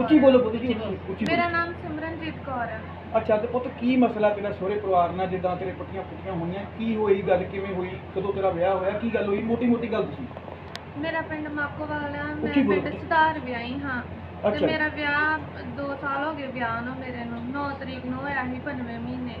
ਉੱਚੀ ਬੋਲੋ ਪੁੱਤ ਜੀ ਉੱਚੀ ਮੇਰਾ ਬੋਲੋ। ਨਾਮ ਸਿਮਰਨਜੀਤ ਕੌਰ ਹੈ। ਅੱਛਾ ਤੇ ਪੁੱਤ ਕੀ ਮਸਲਾ ਤੇਰਾ ਸਹੁਰੇ ਪਰਿਵਾਰ ਨਾਲ ਜਿੱਦਾਂ ਤੇਰੇ ਪੱਟੀਆਂ ਪੁੱਟੀਆਂ ਹੋਈਆਂ? ਕੀ ਹੋਈ ਗੱਲ ਕਿਵੇਂ ਹੋਈ? ਕਦੋਂ ਤੇਰਾ ਵਿਆਹ ਹੋਇਆ? ਕੀ ਗੱਲ ਹੋਈ? ਮੋਟੀ ਮੋਟੀ ਗੱਲ ਤੁਸੀਂ ਮੇਰਾ ਪਿੰਡ ਮਾਕੋਵਾਲ ਆ ਮੈਂ ਉੱਚੀ ਬੋਲੋ। ਪਿੰਡ ਸੁਧਾਰ ਵਿਆਹੀ ਹਾਂ। ਅੱਛਾ। ਤੇ ਮੇਰਾ ਵਿਆਹ 2 ਸਾਲ ਹੋ ਗਏ ਵਿਆਹ ਨੂੰ ਮੇਰੇ ਨੂੰ। 9 ਤਰੀਕ ਨੂੰ ਹੋਇਆ ਸੀ 95 ਮਹੀਨੇ।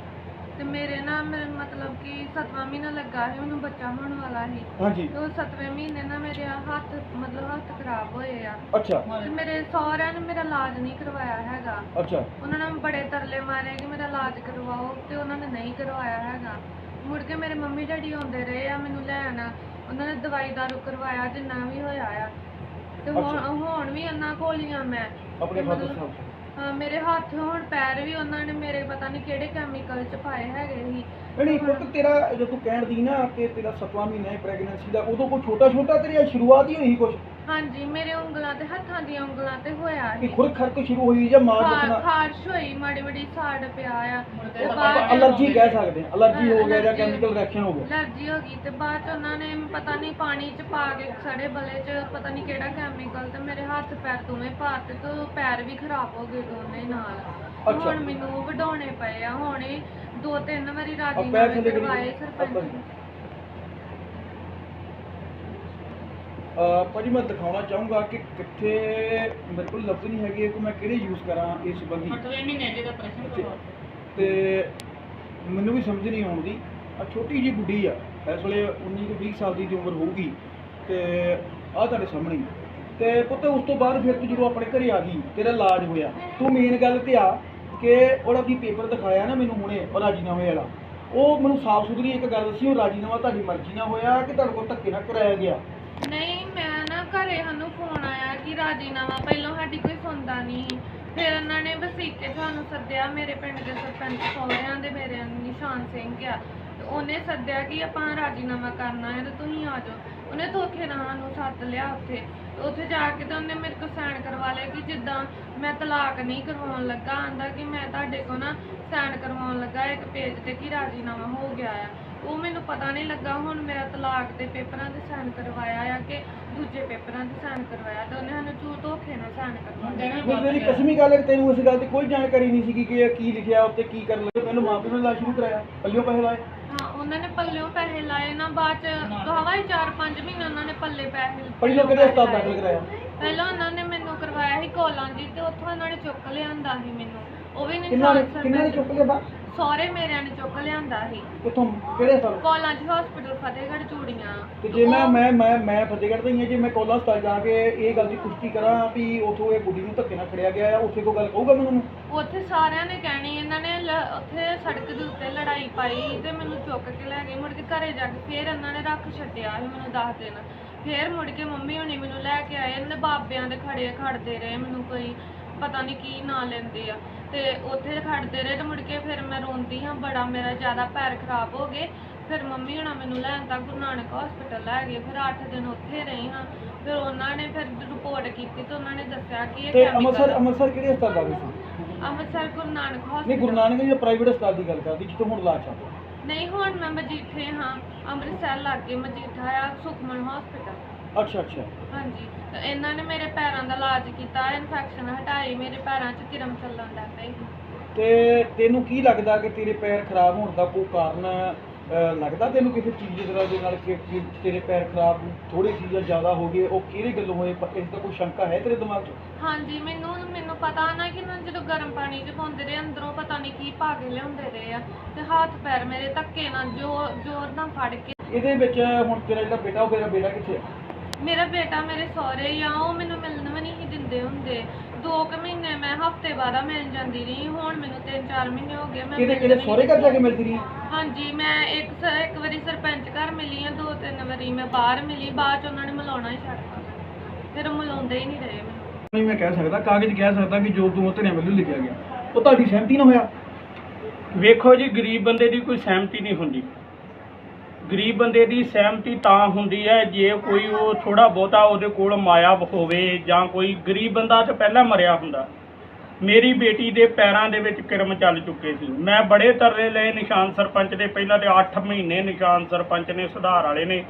ਤੇ ਮੇਰੇ ਨਾਲ ਮੇਰੇ ਮਤਲਬ ਕਿ 7ਵਾਂ ਮਹੀਨਾ ਲੱਗਾ ਸੀ ਮੈਨੂੰ ਬੱਚਾ ਹੋਣ ਵਾਲਾ ਸੀ। ਹਾਂਜੀ। ਤੇ ਉਹ 7ਵੇਂ ਮਹੀਨੇ ਨਾਲ ਮੇਰੇ ਹੱਥ ਮਤਲਬ ਹੱਥ ਖਰਾਬ ਹੋਏ ਆ। ਅੱਛਾ। ਤੇ ਮੇਰੇ ਸਹੁਰਿਆਂ ਨੇ ਮੇਰਾ ਇਲਾਜ ਨਹੀਂ ਕਰਵਾਇਆ ਹੈਗਾ। ਅੱਛਾ। ਉਹਨਾਂ ਨੇ ਬੜੇ ਤਰਲੇ ਮਾਰੇ ਕਿ ਮੇਰਾ ਇਲਾਜ ਕਰਵਾਓ ਤੇ ਉਹਨਾਂ ਨੇ ਨਹੀਂ ਕਰਵਾਇਆ ਹੈਗਾ। ਮੁੜ ਕੇ ਮੇਰੇ ਮੰਮੀ ਡੈਡੀ ਆਉਂਦੇ ਰਹੇ ਆ ਮੈਨੂੰ ਲੈਣ। ਉਹਨਾਂ ਨੇ ਦਵਾਈ ਦਾਰੂ ਕਰਵਾਇਆ ਜਿੰਨਾ ਵੀ ਹੋਇਆ ਆ। ਤੇ ਹੁਣ ਅੱਛਾ। ਹੁਣ ਵੀ ਉਹਨਾਂ ਕੋਲ ਹੀ ਆ ਮੈਂ। ਆਪਣੇ ਤੇ ਫਾਦਰ ਮਤਲਬ- ਸਾਹਿਬ ਹਾਂ, ਮੇਰੇ ਹੱਥ ਹੁਣ ਪੈਰ ਵੀ ਉਹਨਾਂ ਨੇ ਮੇਰੇ ਪਤਾ ਨਹੀਂ ਕਿਹੜੇ ਕੈਮੀਕਲ ਚ ਪਾਏ ਹੈਗੇ ਸੀ। ਨਹੀਂ ਪੁੱਤ ਤੇਰਾ ਜਦੋਂ ਤੂੰ ਕਹਿਣ ਦੀ ਨਾ ਕਿ ਤੇਰਾ 7ਵਾਂ ਮਹੀਨਾ ਹੈ ਪ੍ਰੈਗਨੈਂਸੀ ਦਾ, ਉਦੋਂ ਕੋਈ ਛੋਟਾ ਛੋਟਾ ਤੇਰੀ ਸ਼ੁਰੂਆਤ ਹੀ ਹੋਈ ਕੁਝ ਹਾਂਜੀ ਮੇਰੇ ਉਂਗਲਾਂ ਤੇ ਹੱਥਾਂ ਦੀਆਂ ਉਂਗਲਾਂ ਤੇ ਹੋਇਆ ਕਿ ਸੀ। ਖੁਰ ਖਰਕ ਸ਼ੁਰੂ ਹੋਈ ਜਾਂ ਮਾਂ ਖਾ- ਦੱਸਣਾ ਖਾਰਸ਼ ਹੋਈ ਮਾੜੀ ਮਾੜੀ ਸਾੜ ਪਿਆ ਆ। ਤੇ ਬਾਅਦ ਚ- ਅਲਰਜੀ ਕਹਿ ਸਕਦੇ ਹਾਂ ਅਲਰਜੀ ਹੋ ਗਿਆ ਜਾਂ ਕੈਮੀਕਲ ਰਿਐਕਸ਼ਨ ਹੋ ਗਿਆ। ਅਲਰਜੀ ਹੋ ਗਈ ਤੇ ਬਾਅਦ ਚ ਉਹਨਾਂ ਨੇ ਪਤਾ ਨਹੀਂ ਪਾਣੀ ਚ ਪਾ ਕੇ ਸੜੇ ਬਲੇ ਚ ਪਤਾ ਨਹੀਂ ਕਿਹੜਾ ਕੈਮੀਕਲ ਤੇ ਮੇਰੇ ਹੱਥ ਪੈਰ ਦੋਵੇਂ ਪਾਤੇ ਤੇ ਉਹ ਪੈਰ ਵੀ ਖਰਾਬ ਹੋ ਗਏ ਦੋਨੇ ਨਾਲ। ਅੱਛਾ। ਹੁਣ ਮੈਨੂੰ ਵਡਾਉਣੇ ਪਏ ਆ ਹੁਣ ਇਹ ਦੋ ਤਿੰਨ ਵਾਰੀ ਰਾਜੀ ਪੈਰ ਨਾਮੇ ਥੱਲੇ ਕਰੀ ਕਰਵਾਏ ਸਰਪੰਚ। ਨੇ ਭਾਜੀ ਮੈਂ ਦਿਖਾਉਣਾ ਚਾਹੂੰਗਾ ਕਿ ਕਿੱਥੇ ਮੇਰੇ ਕੋਲ ਲਫ਼ਜ਼ ਨਹੀਂ ਹੈਗੇ ਕਿ ਮੈਂ ਕਿਹੜੇ ਯੂਜ਼ ਕਰਾਂ ਇਸ ਸੰਬੰਧੀ। ਅਠਵੇਂ ਮਹੀਨੇ ਜਿਹਦਾ ਪ੍ਰਸ਼ਨ ਕਰਵਾ ਤੇ ਮੈਨੂੰ ਵੀ ਸਮਝ ਨਹੀਂ ਆਉਂਦੀ ਆ ਛੋਟੀ ਜੀ ਗੁੱਡੀ ਆ ਇਸ ਵੇਲੇ 19 ਤੋਂ 20 ਸਾਲ ਦੀ ਦੀ ਉਮਰ ਹੋਊਗੀ। ਤੇ ਆ ਤੁਹਾਡੇ ਸਾਹਮਣੇ। ਤੇ ਪੁੱਤ ਉਸ ਤੋਂ ਬਾਅਦ ਫਿਰ ਤੂੰ ਜਦੋਂ ਆਪਣੇ ਘਰੇ ਆ ਗਈ ਤੇਰਾ ਇਲਾਜ ਹੋਇਆ। ਤੂੰ ਮੇਨ ਗੱਲ ਤੇ ਆ ਕਿ ਉਹਦਾ ਕੀ ਪੇਪਰ ਦਿਖਾਇਆ ਨਾ ਮੈਨੂੰ ਹੁਣੇ ਉਹ ਰਾਜੀਨਾਮੇ ਵਾਲਾ। ਉਹ ਮੈਨੂੰ ਸਾਫ਼ ਸੁਥਰੀ ਇੱਕ ਗੱਲ ਦੱਸੀ ਉਹ ਰਾਜੀਨਾਮਾ ਤੁਹਾਡੀ ਮਰਜ਼ੀ ਨਾਲ ਹੋਇਆ ਕਿ ਤੁਹਾਡੇ ਕੋਲ ਧੱਕੇ ਨਾਲ ਕਰਾਇਆ ਗਿਆ? ਨਹੀਂ ਘਰੇ ਸਾਨੂੰ ਫੋਨ ਆਇਆ ਕਿ ਰਾਜੀਨਾਮਾ ਪਹਿਲਾਂ ਸਾਡੀ ਕੋਈ ਸੁਣਦਾ ਨਹੀਂ। ਸੀ। ਫਿਰ ਉਹਨਾਂ ਨੇ ਵਸੀਕੇ ਸਾਨੂੰ ਸੱਦਿਆ, ਮੇਰੇ ਪਿੰਡ ਦੇ ਸਰਪੰਚ ਸਹੁਰਿਆਂ ਦੇ, ਮੇਰੇ ਨਿਸ਼ਾਨ ਸਿੰਘ ਆ। ਤੇ ਉਹਨੇ ਸੱਦਿਆ ਕਿ ਆਪਾਂ ਰਾਜੀਨਾਮਾ ਕਰਨਾ ਹੈ ਤੇ ਤੁਸੀਂ ਆ ਜਾਓ। ਉਹਨੇ ਧੋਖੇ ਨਾਲ ਸਾਨੂੰ ਸੱਦ ਲਿਆ ਉੱਥੇ। ਤੇ ਉੱਥੇ ਜਾ ਕੇ ਤਾਂ ਉਹਨੇ ਮੇਰੇ ਕੋਲ ਸਾਈਨ ਕਰਵਾ ਲਿਆ ਕਿ ਜਿੱਦਾਂ ਮੈਂ ਤਲਾਕ ਨਹੀਂ ਕਰਵਾਉਣ ਲੱਗਾ, ਆਂਦਾ ਕਿ ਮੈਂ ਤੁਹਾਡੇ ਕੋਲ ਨਾ ਸਾਈਨ ਕਰਵਾਉਣ ਲੱਗਾ ਇੱਕ ਪੇਜ ਤੇ ਕਿ ਰਾਜੀਨਾਮਾ ਹੋ ਗਿਆ ਆ। ਉਹ ਮੈਨੂੰ ਪਤਾ ਨਹੀਂ ਲੱਗਾ, ਹੁਣ ਮੇਰਾ ਤਲਾਕ ਦੇ ਪੇਪਰਾਂ ਤੇ ਸਾਈਨ ਕਰਵਾਇਆ ਆ ਕਿ ਦੂਜੇ ਪੇਪਰਾਂ ਤੇ ਸਾਈਨ ਕਰਵਾਇਆ ਤੇ ਉਹਨੇ ਸਾਨੂੰ ਝੂਠ ਧੋਖੇ ਨਾਲ ਸਾਈਨ ਕਰਵਾਇਆ ਮੈਨੂੰ ਮੇਰੀ ਕਸਮੀ ਗੱਲ ਹੈ ਕਿ ਤੈਨੂੰ ਇਸ ਗੱਲ ਦੀ ਕੋਈ ਜਾਣਕਾਰੀ ਨਹੀਂ ਸੀ ਕਿ ਇਹ ਕੀ ਲਿਖਿਆ ਉੱਤੇ ਕੀ ਕਰਨ ਲੱਗੇ? ਪਹਿਲਾਂ ਮਾਂ ਪਿਓ ਨੇ ਲਾ ਸ਼ੁਰੂ ਕਰਾਇਆ ਪੱਲਿਓ ਪੈਸੇ ਲਾਏ। ਹਾਂ ਉਹਨਾਂ ਨੇ ਪੱਲਿਓਂ ਪੈਸੇ ਲਾਏ ਨਾ ਬਾਅਦ ਚ ਕਹਾਵਾ ਹੀ 4-5 ਮਹੀਨੇ ਉਹਨਾਂ ਨੇ ਪੱਲੇ ਪੈਸੇ ਪਹਿਲਾਂ ਕਿਹੜੇ ਹਸਪਤਾਲ ਦਾਖਲ ਕਰਾਇਆ? ਪਹਿਲਾਂ ਉਹਨਾਂ ਨੇ ਮੈਨੂੰ ਕਰਵਾਇਆ ਸੀ ਕੋਲਾਂ ਜੀ ਤੇ ਉੱਥੋਂ ਉਹਨਾਂ ਨੇ ਚੁੱਕ ਲਿਆਂਦਾ ਸੀ ਮੈਨੂੰ। ਉਹ ਵੀ ਨਹੀਂ ਕਿੰਨਾ ਨੇ ਕਿੰਨਾ ਨੇ ਚੁੱਕ ਲਿਆ ਬਾ ਸਹੁਰੇ ਮੇਰਿਆਂ ਨੇ ਚੁੱਕ ਲਿਆਂਦਾ ਸੀ। ਕਿੱਥੋਂ? ਕਿਹੜੇ ਹਸਪਤਾਲ? ਕੋਲਾਂ ਜੀ ਹਸਪੀਟਲ ਫਤਿਹਗੜ੍ਹ ਚੂੜੀਆਂ। ਤੇ ਜੇ ਮੈਂ ਉਹ- ਮੈਂ ਮੈਂ ਮੈਂ ਫਤਿਹਗੜ੍ਹ ਦਾ ਹੀ ਹਾਂ ਜੇ ਮੈਂ ਕੋਲਾ ਹਸਪਤਾਲ ਜਾ ਕੇ ਇਹ ਗੱਲ ਦੀ ਪੁਸ਼ਟੀ ਕਰਾਂ ਵੀ ਉਥੋਂ ਇਹ ਗੁੱਡੀ ਨੂੰ ਧੱਕੇ ਨਾਲ ਖੜਿਆ ਗਿਆ ਆ ਉੱਥੇ ਕੋਈ ਗੱਲ ਕਹੂਗਾ ਮੈਨੂੰ ਉੱਥੇ ਸਾਰਿਆਂ ਨੇ ਕਹਿਣੀ ਇਹਨਾਂ ਨੇ ਲ- ਉੱਥੇ ਸੜਕ ਦੇ ਉੱਤੇ ਲੜਾਈ ਪਾਈ ਤੇ ਮੈਨੂੰ ਚੁੱਕ ਕੇ ਲੈ ਗਏ। ਮੁੜ ਕੇ ਘਰੇ ਜਾ ਕੇ ਫੇਰ ਇਹਨਾਂ ਨੇ ਰੱਖ ਛੱਡਿਆ ਸੀ ਮੈਨੂੰ ਦੱਸ ਦਿਨ। ਫੇਰ ਮੁੜ ਕੇ ਮੰਮੀ ਹੁਣੀ ਮੈਨੂੰ ਲੈ ਕੇ ਆਏ ਇਹਨਾਂ ਦੇ ਬਾਬਿਆਂ ਦੇ ਖੜੇ ਖੜਦੇ ਰਹੇ ਮੈਨੂੰ ਕੋਈ ਪਤਾ ਨਹੀਂ ਕੀ ਨਾਂ ਲੈਂਦੇ ਆ। ਤੇ ਉੱਥੇ ਖੜਦੇ ਰਹੇ ਤੇ ਮੁੜ ਕੇ ਫਿਰ ਮੈਂ ਰੋਂਦੀ ਹਾਂ ਬੜਾ ਮੇਰਾ ਜ਼ਿਆਦਾ ਪੈਰ ਖਰਾਬ ਹੋ ਗਏ। ਫਿਰ ਮੰਮੀ ਹੁਣਾ ਮੈਨੂੰ ਲੈਣ ਤਾਂ ਗੁਰੂ ਨਾਨਕ ਹਸਪੀਟਲ ਲੈ ਗਏ। ਫਿਰ 8 ਦਿਨ ਉੱਥੇ ਰਹੀ ਹਾਂ। ਫਿਰ ਉਹਨਾਂ ਨੇ ਫਿਰ ਰਿਪੋਰਟ ਕੀਤੀ ਤੇ ਉਹਨਾਂ ਨੇ ਦੱਸਿਆ ਕਿ ਇਹ ਤੇ ਅੰਮ੍ਰਿਤਸਰ। ਅੰਮ੍ਰਿਤਸਰ ਕਿਹੜੇ ਹਸਪਤਾਲ ਦਾ ਸੀ? ਅੰਮ੍ਰਿਤਸਰ ਗੁਰੂ ਨਾਨਕ ਨਹੀਂ ਹਸਪੀਟਲ ਗੁਰੂ ਨਾਨਕ ਜੀ ਪ੍ਰਾਈਵੇਟ ਹਸਪਤਾਲ ਦੀ ਗੱਲ ਕਰਦੀ ਜਿੱਥੋਂ ਹੁਣ ਚੱਲਦਾ ਨਹੀਂ ਹੁਣ ਮੈਂ ਮਜੀਠੇ ਹਾਂ। ਅੰਮ੍ਰਿਤਸਰ ਲਾਗੇ ਮਜੀਠਾ ਆ ਸੁਖਮਨ ਹਸਪੀਟਲ ਅੱਛਾ ਅੱਛਾ। ਹਾਂਜੀ। ਤੇ ਇਹਨਾਂ ਨੇ ਮੇਰੇ ਪੈਰਾਂ ਦਾ ਇਲਾਜ ਕੀਤਾ ਇਨਫੈਕਸ਼ਨ ਹਟਾਈ ਮੇਰੇ ਪੈਰਾਂ 'ਚ ਕਿਰਮ ਚੱਲਣ ਲੱਗ ਪਈ। ਤੇ ਤੈਨੂੰ ਕੀ ਲੱਗਦਾ ਕਿ ਤੇਰੇ ਪੈਰ ਖਰਾਬ ਹੋਣ ਦਾ ਕੋਈ ਕਾਰਨ ਅਹ, ਲੱਗਦਾ ਤੈਨੂੰ ਕਿਸੇ ਚੀਜ਼ ਦੇ ਨਾਲ ਦੇ ਨਾਲ ਕਿ ਕਿ ਤੇਰੇ ਪੈਰ ਖਰਾਬ ਥੋੜੀ ਚੀਜ਼ਾਂ ਜ਼ਿਆਦਾ ਹੋ ਗਏ ਉਹ ਕਿਹੜੇ ਗੱਲੋਂ ਹੋਏ? ਪ- ਇਸ ਦਾ ਕੋਈ ਸ਼ੰਕਾ ਹੈ ਤੇਰੇ ਦਿਮਾਗ 'ਚ? ਹਾਂਜੀ ਮੈਨੂੰ ਮੈਨੂੰ ਪਤਾ ਨਾ ਕਿ ਨਾ ਜਦੋਂ ਗਰਮ ਪਾਣੀ 'ਚ ਪਾਉਂਦੇ ਰਹੇ ਅੰਦਰੋਂ ਪਤਾ ਨਹੀਂ ਕੀ ਪਾ ਕੇ ਲਿਆਉਂਦੇ ਰਹੇ ਆ ਤੇ ਹੱਥ ਪੈਰ ਮੇਰੇ ਧੱਕੇ ਨਾਲ ਜ਼ੋਰ ਜ਼ੋਰ ਨਾਲ ਫੜ ਕੇ ਇਹਦੇ ਵਿੱਚ ਹੁਣ ਤੇਰਾ ਜਿਹੜਾ ਬੇਟਾ ਉਹ ਤੇਰਾ ਬੇਟਾ ਕਿੱਥੇ ਆ? ਮੇਰਾ ਬੇਟਾ ਮੇਰੇ ਸਹੁਰੇ ਹੀ ਆ ਉਹ ਮੈਨੂੰ ਮਿਲਣ ਵੀ ਨਹੀਂ ਸੀ ਦਿੰਦੇ ਹੁੰਦੇ। ਦੋ ਕੁ ਮਹੀਨੇ ਮੈਂ ਹਫ਼ਤੇ ਬਾਅਦ ਮਿਲ ਜਾਂਦੀ ਰਹੀ ਹੁਣ ਮੈਨੂੰ 3-4 ਮਹੀਨੇ ਹੋ ਗਏ ਮੈਂ ਕਿਹਦੇ ਮਿਲਣ ਕਿਹਦੇ ਵੀ ਸਹੁਰੇ ਘਰ ਜਾ ਕੇ ਮਿਲਦੀ ਰਹੀ? ਹਾਂਜੀ ਮੈਂ ਇੱਕ ਸ- ਇੱਕ ਵਾਰੀ ਸਰਪੰਚ ਘਰ ਮਿਲੀ ਆ ਦੋ ਤਿੰਨ ਵਾਰੀ ਮੈਂ ਬਾਹਰ ਮਿਲੀ ਬਾਅਦ ਚ ਉਹਨਾਂ ਨੇ ਮਿਲਾਉਣਾ ਹੀ ਛੱਡਤਾ ਫਿਰ ਉਹ ਮਿਲਾਉਂਦੇ ਹੀ ਨਹੀਂ ਰਹੇ ਮੈਨੂੰ। ਨਹੀਂ ਮੈਂ ਕਹਿ ਸਕਦਾ ਕਾਗਜ਼ ਕਹਿ ਸਕਦਾ ਵੀ ਜੋ ਤੂੰ ਤੇਰੇ ਵੱਲੋਂ ਲਿਖਿਆ ਗਿਆ। ਉਹ ਤੁਹਾਡੀ ਸਹਿਮਤੀ ਨਾਲ ਹੋਇਆ? ਵੇਖੋ ਜੀ ਗਰੀਬ ਬੰਦੇ ਦੀ ਕੋਈ ਸਹਿਮਤੀ ਨਹੀਂ ਹੁੰਦੀ। ਗਰੀਬ ਬੰਦੇ ਦੀ ਸਹਿਮਤੀ ਤਾਂ ਹੁੰਦੀ ਹੈ, ਜੇ ਕੋਈ ਉਹ ਥੋੜਾ ਬਹੁਤਾ ਉਹਦੇ ਕੋਲ ਮਾਇਆ ਹੋਵੇ ਜਾਂ ਕੋਈ ਗਰੀਬ ਬੰਦਾ ਤਾਂ ਪਹਿਲਾਂ ਮਰਿਆ ਹੁੰਦਾ। ਮੇਰੀ ਬੇਟੀ ਦੇ ਪੈਰਾਂ ਦੇ ਵਿੱਚ ਕਿਰਮ ਚੱਲ ਚੁੱਕੇ ਸੀ। ਮੈਂ ਬੜੇ ਤਰਲੇ ਲਏ ਨਿਸ਼ਾਨ ਸਰਪੰਚ ਦੇ, ਪਹਿਲਾਂ ਤੇ 8 ਮਹੀਨੇ ਨਿਸ਼ਾਨ ਸਰਪੰਚ ਨੇ, ਸੁਧਾਰ ਵਾਲੇ ਨੇ।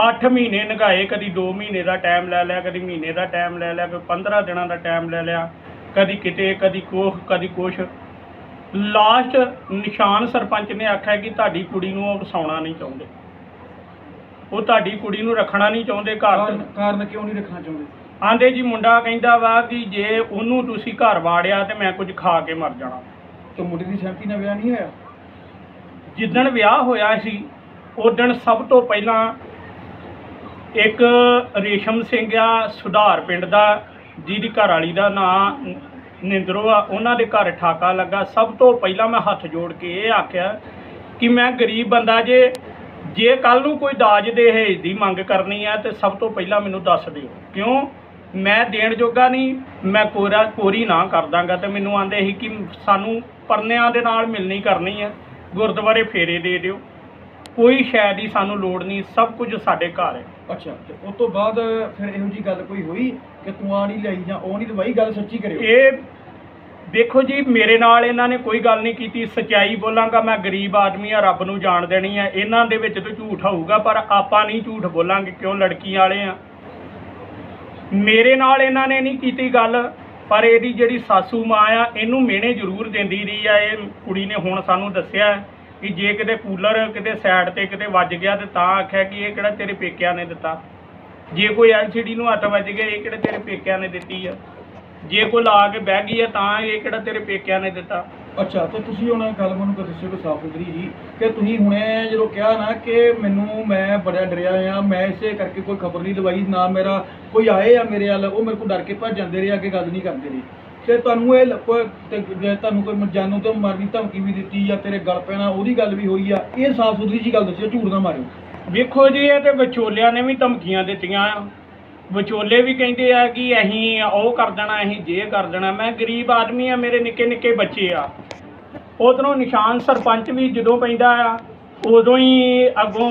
8 ਮਹੀਨੇ ਨਗਾਏ ਕਦੀ 2 ਮਹੀਨੇ ਦਾ ਟਾਈਮ ਲੈ ਲਿਆ, ਕਦੀ ਮਹੀਨੇ ਦਾ ਟਾਈਮ ਲੈ ਲਿਆ ਕੋਈ 15 ਦਿਨਾਂ ਦਾ ਟਾਈਮ ਲੈ ਲਿਆ, ਕਦੀ ਕਿਤੇ, ਕਦੀ ਕੋਹ, ਕਦੀ ਕੁਛ। ਲਾਸਟ ਨਿਸ਼ਾਨ ਸਰਪੰਚ ਨੇ ਆਖਿਆ ਕਿ ਤੁਹਾਡੀ ਕੁੜੀ ਨੂੰ ਉਹ ਵਸਾਉਣਾ ਨਹੀਂ ਚਾਹੁੰਦੇ। ਉਹ ਤੁਹਾਡੀ ਕੁੜੀ ਨੂੰ ਰੱਖਣਾ ਨਹੀਂ ਚਾਹੁੰਦੇ ਘਰ ਕਾਰਨ 'ਚ ਕਾਰਨ ਕਿਉਂ ਨਹੀਂ ਰੱਖਣਾ ਚਾਹੁੰਦੇ? ਆਂਦੇ ਜੀ ਮੁੰਡਾ ਕਹਿੰਦਾ ਵਾ ਕਿ ਜੇ ਉਹਨੂੰ ਤੁਸੀਂ ਘਰ ਵਾੜਿਆ ਤੇ ਮੈਂ ਕੁਝ ਖਾ ਕੇ ਮਰ ਜਾਣਾ। ਤੇ ਮੁੰਡੇ ਦੀ ਸਹਿਮਤੀ ਨਾਲ ਵਿਆਹ ਨਹੀਂ ਹੋਇਆ? ਜਿੱਦਣ ਵਿਆਹ ਹੋਇਆ ਸੀ ਉਦਣ ਸਭ ਤੋਂ ਪਹਿਲਾਂ ਇੱਕ ਰੇਸ਼ਮ ਸਿੰਘ ਆ ਸੁਧਾਰ ਪਿੰਡ ਦਾ ਜਿਹਦੀ ਘਰ ਵਾਲੀ ਦਾ ਨਾਂ ਨਿੰਦਰੋ ਆ ਉਹਨਾਂ ਦੇ ਘਰ ਠਾਕਾ ਲੱਗਾ। ਸਭ ਤੋਂ ਪਹਿਲਾਂ ਮੈਂ ਹੱਥ ਜੋੜ ਕੇ ਇਹ ਆਖਿਆ ਕਿ ਮੈਂ ਗਰੀਬ ਬੰਦਾ ਜੇ ਜੇ ਕੱਲ ਨੂੰ ਕੋਈ ਦਾਜ ਦੇ ਹੇਜ ਦੀ ਮੰਗ ਕਰਨੀ ਹੈ ਤੇ ਸਭ ਤੋਂ ਪਹਿਲਾਂ ਮੈਨੂੰ ਦੱਸ ਦਿਓ। ਕਿਉਂ? ਮੈਂ ਦੇਣ ਜੋਗਾ ਨਹੀਂ, ਮੈਂ ਕੋਰਾ, ਕੋਰੀ ਨਾ ਕਰ ਦਾਂਗਾ, ਤੇ ਮੈਨੂੰ ਆਂਦੇ ਸੀ ਕਿ ਸਾਨੂੰ ਪਰਨਿਆਂ ਦੇ ਨਾਲ ਮਿਲਣੀ ਕਰਨੀ ਹੈ ਗੁਰਦੁਆਰੇ ਫੇਰੇ ਦੇ ਦਿਓ। ਕੋਈ ਸ਼ੈ ਦੀ ਸਾਨੂੰ ਲੋੜ ਨਹੀਂ ਸਭ ਕੁਝ ਸਾਡੇ ਘਰ ਹੈ। ਅੱਛਾ ਤੇ ਉਸ ਤੋਂ ਬਾਅਦ ਫਿਰ ਇਹੋ ਜੀ ਗੱਲ ਕੋਈ ਹੋਈ ਕਿ ਤੂੰ ਆ ਨਹੀਂ ਲਈ ਜਾਂ ਉਹ ਨਹੀਂ ਦਵਾਈ ਗੱਲ ਸੱਚੀ ਕਰਿਓ। ਇਹ ਦੇਖੋ ਜੀ ਮੇਰੇ ਨਾਲ ਇਹਨਾਂ ਨੇ ਕੋਈ ਗੱਲ ਨਹੀਂ ਕੀਤੀ ਸਚਾਈ ਬੋਲਾਂਗਾ ਮੈਂ ਗਰੀਬ ਆਦਮੀ ਆ ਰੱਬ ਨੂੰ ਜਾਣ ਦੇਣੀ ਆ ਇਹਨਾਂ ਦੇ ਵਿੱਚ ਤਾਂ ਝੂਠ ਹੋਊਗਾ ਪਰ ਆਪਾਂ ਨਹੀਂ ਝੂਠ ਬੋਲਾਂਗੇ ਕਿਉਂ ਲੜਕੀ ਵਾਲੇ ਆ। ਮੇਰੇ ਨਾਲ ਇਹਨਾਂ ਨੇ ਨਹੀਂ ਕੀਤੀ ਗੱਲ ਪਰ ਇਹਦੀ ਜਿਹੜੀ ਸਾਸੂ ਮਾਂ ਆ ਇਹਨੂੰ ਮਿਹਣੇ ਜ਼ਰੂਰ ਦਿੰਦੀ ਰਹੀ ਆ ਇਹ ਕੁੜੀ ਨੇ ਹੁਣ ਸਾਨੂੰ ਦੱਸਿਆ। ਕਿ ਜੇ ਕਿਤੇ ਕੂਲਰ ਕਿਤੇ ਸਾਈਡ ਤੇ ਕਿਤੇ ਵੱਜ ਗਿਆ ਤੇ ਤਾਂ ਆਖਿਆ ਕਿ ਇਹ ਕਿਹੜਾ ਤੇਰੇ ਪੇਕਿਆਂ ਨੇ ਦਿੱਤਾ। ਜੇ ਕੋਈ ਐਲਸੀਡੀ ਨੂੰ ਹੱਥ ਵੱਜ ਗਿਆ, ਇਹ ਕਿਹੜਾ ਤੇਰੇ ਪੇਕਿਆਂ ਨੇ ਦਿੱਤੀ ਆ। ਜੇ ਕੋਈ ਲਾ ਕੇ ਬਹਿ ਗਈ ਆ, ਤਾਂ ਇਹ ਕਿਹੜਾ ਤੇਰੇ ਪੇਕਿਆਂ ਨੇ ਦਿੱਤਾ। ਅੱਛਾ, ਤੇ ਤੁਸੀਂ ਹੁਣ ਗੱਲ ਮੈਨੂੰ ਕਰ ਦੱਸਿਓ ਕਿ ਸਾਫ਼ ਸੁਥਰੀ ਜੀ, ਕਿ ਤੁਸੀਂ ਹੁਣੇ ਜਦੋਂ ਕਿਹਾ ਨਾ ਕਿ ਮੈਨੂੰ ਮੈਂ ਬੜਾ ਡਰਿਆ ਆ, ਮੈਂ ਇਸੇ ਕਰਕੇ ਕੋਈ ਖਬਰ ਨਹੀਂ ਦਵਾਈ, ਨਾ ਮੇਰਾ ਕੋਈ ਆਏ ਆ ਮੇਰੇ ਵੱਲ, ਉਹ ਮੇਰੇ ਕੋਲ ਡਰ ਕੇ ਭੱਜ ਜਾਂਦੇ ਰਹੇ, ਅੱਗੇ ਗੱਲ ਨਹੀਂ ਕਰਦੇ ਰਹੇ। ਤੇ ਤੁਹਾਨੂੰ ਇਹ ਕੋਈ ਤੇ ਜੇ ਤੁਹਾਨੂੰ ਕੋਈ ਜਾਨੂ ਤੋਂ ਮਾਰਨੀ ਧਮਕੀ ਵੀ ਦਿੱਤੀ ਜਾਂ ਤੇਰੇ ਗਲ ਪੈਣਾ, ਉਹਦੀ ਗੱਲ ਵੀ ਹੋਈ ਆ। ਇਹ ਸਾਫ਼ ਸੁਥਰੀ ਜੀ ਗੱਲ ਦੱਸਿਓ, ਝੂਠ ਨਾ ਮਾਰਿਓ। ਵੇਖੋ ਜੀ, ਇਹ ਤੇ ਵਿਚੋਲਿਆਂ ਨੇ ਵੀ ਧਮਕੀਆਂ ਦਿੱਤੀਆਂ ਆ। ਵਿਚੋਲੇ ਵੀ ਕਹਿੰਦੇ ਆ ਕਿ ਅਸੀਂ ਉਹ ਕਰ ਦੇਣਾ, ਅਸੀਂ ਜੇ ਕਰ ਦੇਣਾ। ਮੈਂ ਗਰੀਬ ਆਦਮੀ ਆ, ਮੇਰੇ ਨਿੱਕੇ ਨਿੱਕੇ ਬੱਚੇ ਆ। ਉਧਰੋਂ ਨਿਸ਼ਾਨ ਸਰਪੰਚ ਵੀ ਜਦੋਂ ਪੈਂਦਾ ਆ, ਉਦੋਂ ਹੀ ਅੱਗੋਂ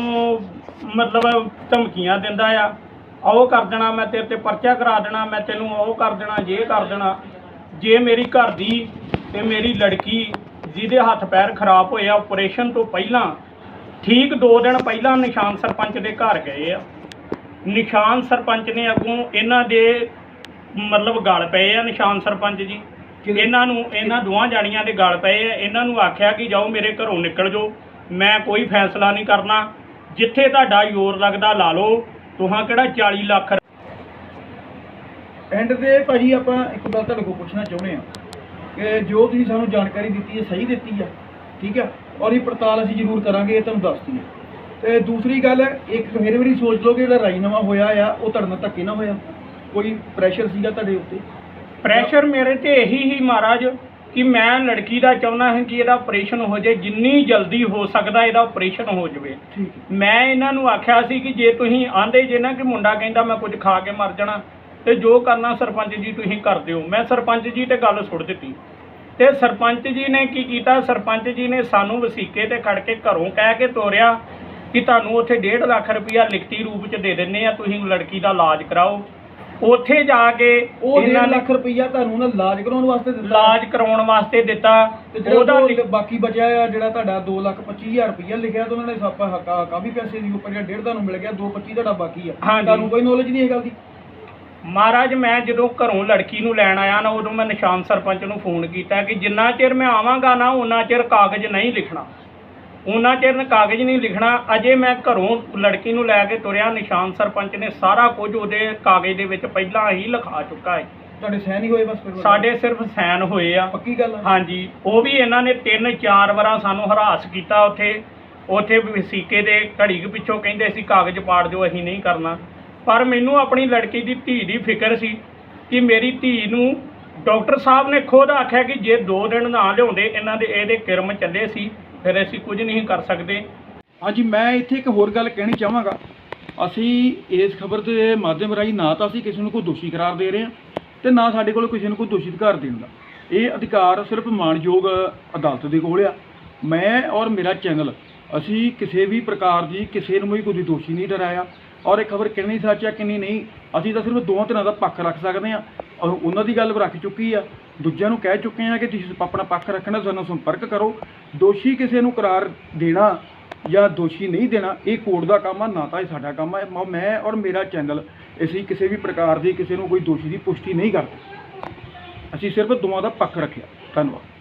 ਮਤਲਬ ਧਮਕੀਆਂ ਦਿੰਦਾ ਆ। ਉਹ ਕਰ ਦੇਣਾ, ਮੈਂ ਤੇਰੇ ਤੇ ਪਰਚਾ ਕਰਾ ਦੇਣਾ, ਮੈਂ ਤੈਨੂੰ ਉਹ ਕਰ ਦੇਣਾ, ਜੇ ਕਰ ਦੇਣਾ। ਜੇ ਮੇਰੀ ਘਰ ਦੀ ਤੇ ਮੇਰੀ ਲੜਕੀ ਜਿਹਦੇ ਹੱਥ ਪੈਰ ਖਰਾਬ ਹੋਏ ਆ ਆਪਰੇਸ਼ਨ ਤੋਂ ਪਹਿਲਾਂ ਠੀਕ 2 ਦਿਨ ਪਹਿਲਾਂ ਨਿਸ਼ਾਨ ਸਰਪੰਚ ਦੇ ਘਰ ਗਏ ਆ। ਨਿਸ਼ਾਨ ਸਰਪੰਚ ਨੇ ਅੱਗੋਂ ਇਹਨਾਂ ਦੇ ਮਤਲਬ ਗਲ ਪਏ ਆ ਨਿਸ਼ਾਨ ਸਰਪੰਚ ਜੀ? ਇਹਨਾਂ ਨੂੰ ਇਹਨਾਂ ਦੋਵਾਂ ਜਾਣੀਆਂ ਦੇ ਗਲ ਪਏ ਆ। ਇਹਨਾਂ ਨੂੰ ਆਖਿਆ ਕਿ ਜਾਓ ਮੇਰੇ ਘਰੋਂ ਨਿਕਲ ਜਾਓ ਮੈਂ ਕੋਈ ਫੈਸਲਾ ਨਹੀਂ ਕਰਨਾ। ਜਿੱਥੇ ਤੁਹਾਡਾ ਜ਼ੋਰ ਲੱਗਦਾ ਲਾ ਲਓ ਤੁਹਾਂ ਕਿਹੜਾ 40 ਲੱਖ ਐਂਡ ਤੇ ਭਾਜੀ ਆਪਾਂ ਇੱਕ ਗੱਲ ਤੁਹਾਡੇ ਕੋਲ ਪੁੱਛਣਾ ਚਾਹੁੰਦੇ ਆ ਕਿ ਜੋ ਤੁਸੀਂ ਸਾਨੂੰ ਜਾਣਕਾਰੀ ਦਿੱਤੀ ਹੈ ਸਹੀ ਦਿੱਤੀ ਆ ਠੀਕ ਆ? ਔਰ ਇਹ ਪੜਤਾਲ ਅਸੀਂ ਜ਼ਰੂਰ ਕਰਾਂਗੇ ਇਹ ਤੁਹਾਨੂੰ ਦੱਸਦੀ ਹੈ ਤੇ ਦੂਸਰੀ ਗੱਲ ਇੱਕ ਫਿਰ ਵਾਰੀ ਸੋਚ ਲਓ ਕਿ ਜਿਹੜਾ ਰਾਜੀਨਾਮਾ ਹੋਇਆ ਆ ਉਹ ਤੁਹਾਡੇ ਨਾਲ ਧੱਕੇ ਨਾ ਹੋਇਆ। ਕੋਈ ਪ੍ਰੈਸ਼ਰ ਸੀਗਾ ਤੁਹਾਡੇ ਉੱਤੇ? ਪ੍ਰੈਸ਼ਰ ਮੇਰੇ ਤੇ ਇਹੀ ਹੀ ਮਹਾਰਾਜ ਕਿ ਮੈਂ ਲੜਕੀ ਦਾ ਚਾਹੁੰਦਾ ਹਾਂ ਕਿ ਇਹਦਾ ਆਪਰੇਸ਼ਨ ਹੋ ਜਾਏ ਜਿੰਨੀ ਜਲਦੀ ਹੋ ਸਕਦਾ ਇਹਦਾ ਆਪਰੇਸ਼ਨ ਹੋ ਜਾਵੇ। ਮੈਂ ਇਹਨਾਂ ਨੂੰ ਆਖਿਆ ਸੀ ਕਿ ਜੇ ਤੁਸੀਂ ਆਂਦੇ ਜੇ ਨਾ ਕਿ ਮੁੰਡਾ ਕਹਿੰਦਾ ਮੈਂ ਕੁਝ ਖਾ ਕੇ ਮਰ ਜਾਣਾ ਤੇ ਜੋ ਕਰਨਾ ਸਰਪੰਚ ਜੀ ਤੁਸੀਂ ਕਰ ਦਿਓ ਮੈਂ ਸਰਪੰਚ ਜੀ ਤੇ ਗੱਲ ਸੁੱਟ ਦਿੱਤੀ। ਤੇ ਸਰਪੰਚ ਜੀ ਨੇ ਕੀ ਕੀਤਾ? ਸਰਪੰਚ ਜੀ ਨੇ ਸਾਨੂੰ ਵਸੀਕੇ ਤੇ ਖੜ ਕੇ ਘਰੋਂ ਕਹਿ ਕੇ ਤੋਰਿਆ ਕਿ ਤੁਹਾਨੂੰ ਉੱਥੇ 1.5 ਲੱਖ ਰੁਪਇਆ ਲਿਖਤੀ ਰੂਪ ਚ ਦੇ ਦਿੰਨੇ ਆ ਤੁਸੀਂ ਲੜਕੀ ਦਾ ਇਲਾਜ ਕਰਾਓ। ਉੱਥੇ ਜਾ ਕੇ ਉਹ 1.5 ਇਹਨਾਂ ਨੇ ਲੱਖ ਰੁਪਈਆ ਤੁਹਾਨੂੰ ਨਾ ਇਲਾਜ ਕਰਾਉਣ ਵਾਸਤੇ ਦਿੱਤਾ। ਇਲਾਜ ਕਰਾਉਣ ਵਾਸਤੇ ਦਿੱਤਾ। ਉਹਦਾ ਬਾਕੀ ਬਚਿਆ ਆ ਜਿਹੜਾ ਤੁਹਾਡਾ 2 ਲੱਖ 25000 ਰੁਪਈਆ ਲਿਖਿਆ ਤੇ ਉਹਨਾਂ ਨੇ ਸਾਪਾ ਹੱਕਾ ਕਾਫੀ ਪੈਸੇ ਦੀ ਉੱਪਰ ਜਿਹੜਾ 1.5 ਤੁਹਾਨੂੰ ਮਿਲ ਗਿਆ 225 ਤੁਹਾਡਾ ਬਾਕੀ ਆ। ਤੁਹਾਨੂੰ ਕੋਈ ਨੌਲੇਜ ਨਹੀਂ ਇਹ ਗੱਲ ਦੀ। ਮਹਾਰਾਜ ਮੈਂ ਜਦੋਂ ਘਰੋਂ ਲੜਕੀ ਨੂੰ ਲੈਣ ਆਇਆ ਨਾ ਉਦੋਂ ਮੈਂ ਨਿਸ਼ਾਨ ਸਰਪੰਚ ਨੂੰ ਫੋਨ ਕੀਤਾ ਕਿ ਜਿੰਨਾ ਚਿਰ ਮੈਂ ਆਵਾਂਗਾ ਨਾ ਉਹਨਾਂ ਚਿਰ ਕਾਗਜ਼ ਨਹੀਂ ਲਿਖਣਾ। ਉਹਨਾਂ ਚਿਰ ਕਾਗਜ਼ ਨਹੀਂ ਲਿਖਣਾ ਅਜੇ ਮੈਂ ਘਰੋਂ ਲੜਕੀ ਨੂੰ ਲੈ ਕੇ ਤੁਰਿਆ ਨਿਸ਼ਾਨ ਸਰਪੰਚ ਨੇ ਸਾਰਾ ਕੁਝ ਉਹਦੇ ਕਾਗਜ਼ ਦੇ ਵਿੱਚ ਪਹਿਲਾਂ ਹੀ ਲਿਖਾ ਚੁੱਕਾ ਹੈ। ਤੁਹਾਡੇ ਸਹਿ ਨਹੀਂ ਹੋਏ ਬਸ ਫਿਰ? ਸਾਡੇ ਸਿਰਫ ਸਾਈਨ ਹੋਏ ਆ। ਪੱਕੀ ਗੱਲ ਆ? ਹਾਂਜੀ ਉਹ ਵੀ ਇਹਨਾਂ ਨੇ ਤਿੰਨ ਚਾਰ ਵਾਰਾਂ ਸਾਨੂੰ ਹਰਾਸ ਕੀਤਾ ਉੱਥੇ। ਉੱਥੇ ਵਸੀਕੇ ਦੇ ਘੜੀ ਕੁ ਪਿੱਛੋਂ ਕਹਿੰਦੇ ਸੀ ਕਾਗਜ਼ ਪਾੜ ਦਿਓ ਅਸੀਂ ਨਹੀਂ ਕਰਨਾ। ਪਰ ਮੈਨੂੰ ਆਪਣੀ ਲੜਕੀ ਦੀ ਧੀ ਦੀ ਫਿਕਰ ਸੀ ਕਿ ਮੇਰੀ ਧੀ ਨੂੰ ਡਾਕਟਰ ਸਾਹਿਬ ਨੇ ਖੁਦ ਆਖਿਆ ਕਿ ਜੇ 2 ਦਿਨ ਨਾ ਲਿਆਉਂਦੇ, ਇਹਨਾਂ ਦੇ ਇਹਦੇ ਕਿਰਮ ਚੱਲੇ ਸੀ, ਫਿਰ ਅਸੀਂ ਕੁਝ ਨਹੀਂ ਕਰ ਸਕਦੇ। ਹਾਂਜੀ, ਮੈਂ ਇੱਥੇ ਇੱਕ ਹੋਰ ਗੱਲ ਕਹਿਣੀ ਚਾਹਾਂਗਾ। ਅਸੀਂ ਇਸ ਖਬਰ ਦੇ ਮਾਧਿਅਮ ਰਾਹੀਂ ਨਾ ਤਾਂ ਅਸੀਂ ਕਿਸੇ ਨੂੰ ਕੋਈ ਦੋਸ਼ੀ ਕਰਾਰ ਦੇ ਰਹੇ ਹਾਂ ਤੇ ਨਾ ਸਾਡੇ ਕੋਲ ਕਿਸੇ ਨੂੰ ਕੋਈ ਦੋਸ਼ੀ ਅਧਿਕਾਰ ਦੇਣ ਦਾ। ਇਹ ਅਧਿਕਾਰ ਸਿਰਫ ਮਾਣਯੋਗ ਅਦਾਲਤ ਦੇ ਕੋਲ ਆ। ਮੈਂ ਔਰ ਮੇਰਾ ਚੈਨਲ, ਅਸੀਂ ਕਿਸੇ ਵੀ ਪ੍ਰਕਾਰ ਦੀ ਕਿਸੇ ਨੂੰ ਵੀ ਕੋਈ ਦੋਸ਼ੀ ਨਹੀਂ ਡਰਾਇਆ। ਔਰ ਇਹ ਖਬਰ ਕਿੰਨੀ ਸੱਚ ਹੈ ਕਿੰਨੀ ਨਹੀਂ, ਅਸੀਂ ਤਾਂ ਸਿਰਫ ਦੋਵਾਂ ਤਰ੍ਹਾਂ ਦਾ ਪੱਖ ਰੱਖ ਸਕਦੇ ਆ ਉਹਨਾਂ ਦੀ ਗੱਲ ਰੱਖ ਚੁੱਕੀ ਆ। ਦੂਜਿਆਂ ਨੂੰ ਕਹਿ ਚੁੱਕੇ ਆ ਕਿ ਤੁਸੀਂ ਆਪਣਾ ਪੱਖ ਰੱਖਣਾ, ਸਾਨੂੰ ਸੰਪਰਕ ਕਰੋ। ਦੋਸ਼ੀ ਕਿਸੇ ਨੂੰ ਕਰਾਰ ਦੇਣਾ ਜਾਂ ਦੋਸ਼ੀ ਨਹੀਂ ਦੇਣਾ, ਇਹ ਕੋਰਟ ਦਾ ਕੰਮ ਆ, ਨਾ ਤਾਂ ਇਹ ਸਾਡਾ ਕੰਮ ਆ। ਮੈਂ ਔਰ ਮੇਰਾ ਚੈਨਲ ਅਸੀਂ ਕਿਸੇ ਵੀ ਪ੍ਰਕਾਰ ਦੀ, ਕਿਸੇ ਨੂੰ ਕੋਈ ਦੋਸ਼ੀ ਦੀ ਪੁਸ਼ਟੀ ਨਹੀਂ ਕਰਦੇ। ਅਸੀਂ ਸਿਰਫ ਦੋਵਾਂ ਦਾ ਪੱਖ ਰੱਖਿਆ। ਧੰਨਵਾਦ।